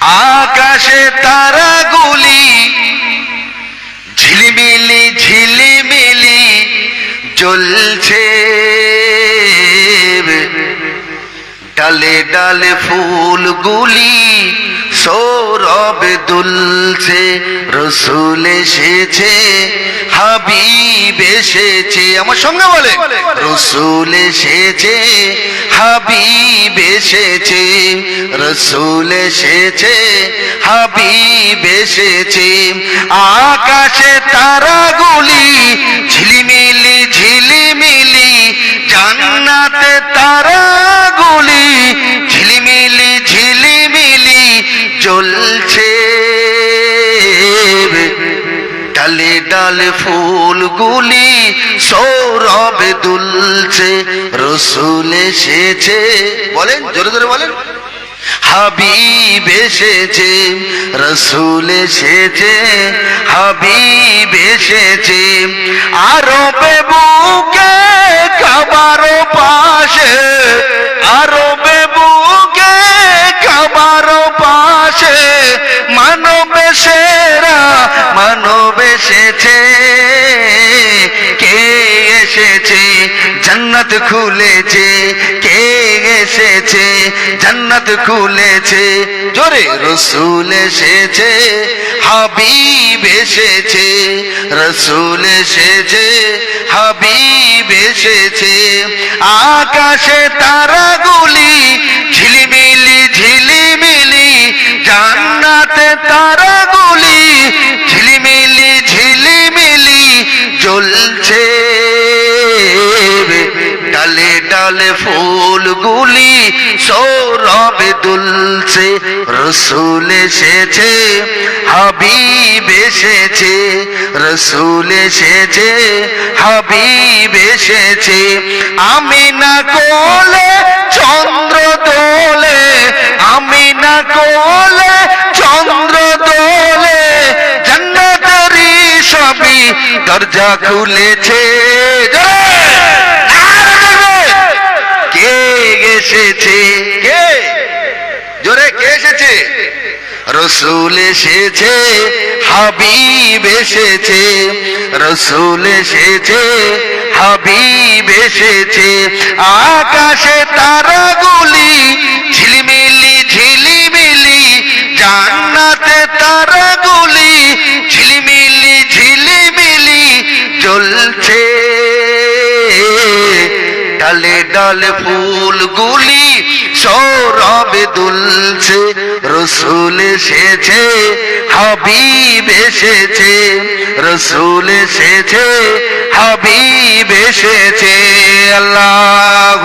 আকাশে তারাগুলি ঝিলিমিলি ঝিলিমিলি জ্বলছে। ডালে ডালে ফুলগুলি সৌরভ দুলছে, রসুল এসেছে, হাবিব এসেছে। আমার সঙ্গে বলে, রসুল এসেছে, হাবিব এসেছে, রসুল এসেছে, হাবিব এসেছে। আকাশে তারাগুলি ঝিলিমিলি ঝিলিমিলি, জান্নাতে তারাগুলি জ্বলছে ডালে ডালে ফুলগুলি সৌরভ দুলছে, রসুল এসেছে। বলেন, জোরে জোরে বলেন। হাবিব এসেছে, রসুল এসেছে, হাবিব এসেছে। আরবে বুকে কাবারো পাশে এসেছে, কে এসেছে? জান্নাত খুলেছে, কে এসেছে? জান্নাত খুলেছে, জোরে রসুল এসেছে, হাবিব এসেছে, রসুল এসেছে, হাবিব এসেছে। আকাশে তারাগুলি ঝিলিমিলি ঝিলিমিলি, জান্নাতে তারাগুলি ফুলগুলি সৌরভ দুলছে, রসুল এসেছে, হাবিব এসেছে, রসুল এসেছে, হাবিব এসেছে। আমি না কোলে চন্দ্র দোলে আমি না কোলে চন্দ্র দোলে সবই দরজা খুলেছে জোরে! কে এসেছে। কে? জোরে, কে এসেছে? রসুল এসেছে, হাবিব এসেছে। রসুল এসেছে, হাবিব এসেছে। আকাশে তারাগুলি ঝিলিমিলি ঝিলিমিলি, জান্নাতে তারাগুলি ঝিলিমিলি ঝিলিমিলি জ্বলছে। ডালে ডালে ফুলগুলি সৌরভ দুলছে রসুল এসেছে হাবিব এসেছে রসুল এসেছে হাবিব এসেছে আল্লাহ